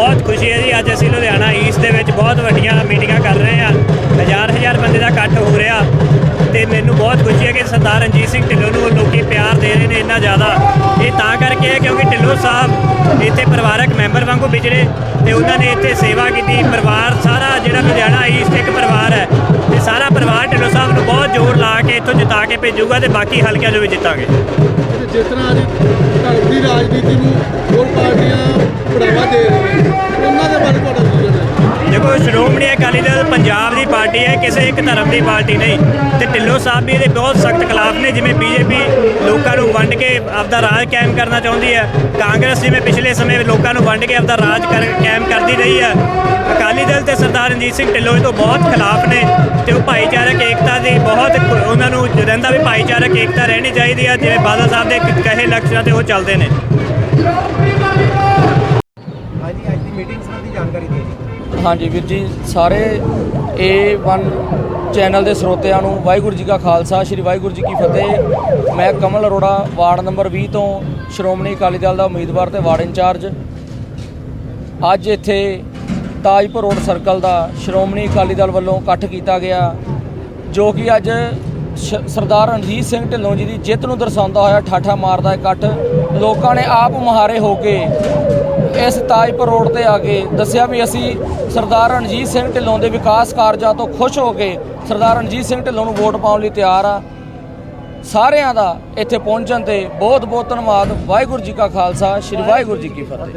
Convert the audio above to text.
ਬਹੁਤ ਖੁਸ਼ੀ ਹੈ ਜੀ। ਅੱਜ ਅਸੀਂ ਲੁਧਿਆਣਾ ਈਸਟ ਦੇ ਵਿੱਚ ਬਹੁਤ ਵੱਡੀਆਂ ਮੀਟਿੰਗਾਂ ਕਰ ਰਹੇ ਹਾਂ। ਹਜ਼ਾਰ ਹਜ਼ਾਰ ਬੰਦੇ ਦਾ ਇਕੱਠ ਹੋ ਰਿਹਾ ਤੇ ਮੈਨੂੰ ਬਹੁਤ ਖੁਸ਼ੀ ਹੈ ਕਿ ਸਰਦਾਰ ਰਣਜੀਤ ਸਿੰਘ ਢਿੱਲੋਂ ਨੂੰ ਲੋਕੀ ਪਿਆਰ ਦੇ ਰਹੇ ਨੇ ਇੰਨਾ ਜ਼ਿਆਦਾ। ਇਹ ਤਾਂ ਕਰਕੇ ਹੈ ਕਿਉਂਕਿ ਢਿੱਲੋਂ ਸਾਹਿਬ ਇੱਥੇ ਪਰਿਵਾਰਕ ਮੈਂਬਰ ਵਾਂਗੂ ਵਿਚਰੇ ਤੇ ਉਹਨਾਂ ਨੇ ਇੱਥੇ ਸੇਵਾ ਕੀਤੀ। ਪਰਿਵਾਰ ਸਾਰਾ ਜਿਹੜਾ ਲੁਧਿਆਣਾ ਈਸਟ ਇੱਕ ਪਰਿਵਾਰ ਹੈ ਤੇ ਸਾਰਾ ਪਰਿਵਾਰ ਢਿੱਲੋਂ ਸਾਹਿਬ ਨੂੰ ਬਹੁਤ ਜ਼ੋਰ ਲਾ ਕੇ ਇੱਥੋਂ ਜਿਤਾ ਕੇ ਭੇਜੂਗਾ ਤੇ ਬਾਕੀ ਹਲਕਿਆਂ 'ਚ ਵੀ ਜਿੱਤਾਂਗੇ। ਜਿਸ ਤਰ੍ਹਾਂ ਅੱਜ ਧਰਮ ਦੀ ਰਾਜਨੀਤੀ ਨੂੰ ਸ਼੍ਰੋਮਣੀ ਅਕਾਲੀ ਦਲ ਪੰਜਾਬ ਦੀ ਪਾਰਟੀ ਹੈ, ਕਿਸੇ ਇੱਕ ਧਰਮ ਦੀ ਪਾਰਟੀ ਨਹੀਂ। ਤੇ ਢਿੱਲੋਂ ਸਾਹਿਬ ਵੀ ਇਹਦੇ ਬਹੁਤ ਸਖਤ ਖਿਲਾਫ ਨੇ, ਜਿਵੇਂ ਬੀਜੇਪੀ ਲੋਕਾਂ ਨੂੰ ਵੰਡ ਕੇ ਆਪਦਾ ਰਾਜ ਕਾਇਮ ਕਰਨਾ ਚਾਹੁੰਦੀ ਹੈ। ਕਾਂਗਰਸ ਜਿਵੇਂ ਪਿਛਲੇ ਸਮੇਂ ਲੋਕਾਂ ਨੂੰ ਵੰਡ ਕੇ ਆਪਦਾ ਰਾਜ ਕਰ- ਕਾਇਮ ਕਰਦੀ ਰਹੀ ਹੈ। ਅਕਾਲੀ ਦਲ ਤੇ ਸਰਦਾਰ ਰਣਜੀਤ ਸਿੰਘ ਢਿੱਲੋਂ ਇਹ ਤੋਂ ਬਹੁਤ ਖਿਲਾਫ ਨੇ ਤੇ ਉਹ ਭਾਈਚਾਰਕ ਏਕਤਾ ਦੀ ਬਹੁਤ ਉਹਨਾਂ ਨੂੰ ਰਹਿੰਦਾ ਵੀ ਭਾਈਚਾਰਕ ਏਕਤਾ ਰਹਿਣੀ ਚਾਹੀਦੀ ਹੈ, ਜਿਵੇਂ ਬਾਦਲ ਸਾਹਿਬ ਦੇ ਕ- ਕਹੇ ਲਕਸ਼ਾਂ ਤੇ ਉਹ ਚੱਲਦੇ ਨੇ। ਅੱਜ ਦੀ ਮੀਟਿੰਗ ਸੰਬੰਧੀ ਜਾਣਕਾਰੀ ਦਿਓ ਹਾਂਜੀ ਵੀਰ ਜੀ, ਸਾਰੇ A1 ਚੈਨਲ ਦੇ ਸਰੋਤਿਆਂ ਨੂੰ ਵਾਹਿਗੁਰੂ ਜੀ ਕਾ ਖਾਲਸਾ, ਸ੍ਰੀ ਵਾਹਿਗੁਰੂ ਜੀ ਕੀ ਫਤਿਹ। ਮੈਂ ਕਮਲ ਅਰੋੜਾ, ਵਾਰਡ ਨੰਬਰ 20 ਤੋਂ ਸ਼੍ਰੋਮਣੀ ਅਕਾਲੀ ਦਲ ਦਾ ਉਮੀਦਵਾਰ ਤੇ ਵਾਰਡ ਇੰਚਾਰਜ। ਅੱਜ ਇੱਥੇ ਤਾਜਪੁਰ ਰੋਡ ਸਰਕਲ ਦਾ ਸ਼੍ਰੋਮਣੀ ਅਕਾਲੀ ਦਲ ਵੱਲੋਂ ਇਕੱਠ ਕੀਤਾ ਗਿਆ, ਜੋ ਕਿ ਅੱਜ ਸ਼- ਸਰਦਾਰ ਰਣਜੀਤ ਸਿੰਘ ਢਿੱਲੋਂ ਜੀ ਦੀ ਜਿੱਤ ਨੂੰ ਦਰਸਾਉਂਦਾ ਹੋਇਆ ਠਾਠਾ ਮਾਰਦਾ ਇਕੱਠ। ਲੋਕਾਂ ਨੇ ਆਪ ਮੁਹਾਰੇ ਹੋ ਕੇ ਇਸ ਤਾਜਪੁਰ ਰੋਡ ਤੇ ਆ ਕੇ ਦੱਸਿਆ ਵੀ ਅਸੀਂ ਸਰਦਾਰ ਰਣਜੀਤ ਸਿੰਘ ਢਿੱਲੋਂ ਦੇ ਵਿਕਾਸ ਕਾਰਜਾਂ ਤੋਂ ਖੁਸ਼ ਹੋ ਕੇ ਸਰਦਾਰ ਰਣਜੀਤ ਸਿੰਘ ਢਿੱਲੋਂ ਨੂੰ ਵੋਟ ਪਾਉਣ ਲਈ ਤਿਆਰ ਆ। ਸਾਰਿਆਂ ਦਾ ਇੱਥੇ ਪਹੁੰਚਣ ਤੇ ਬਹੁਤ ਬਹੁਤ ਧੰਨਵਾਦ। ਵਾਹਿਗੁਰੂ ਜੀ ਕਾ ਖਾਲਸਾ, ਸ੍ਰੀ ਵਾਹਿਗੁਰੂ ਜੀ ਕੀ ਫਤਿਹ।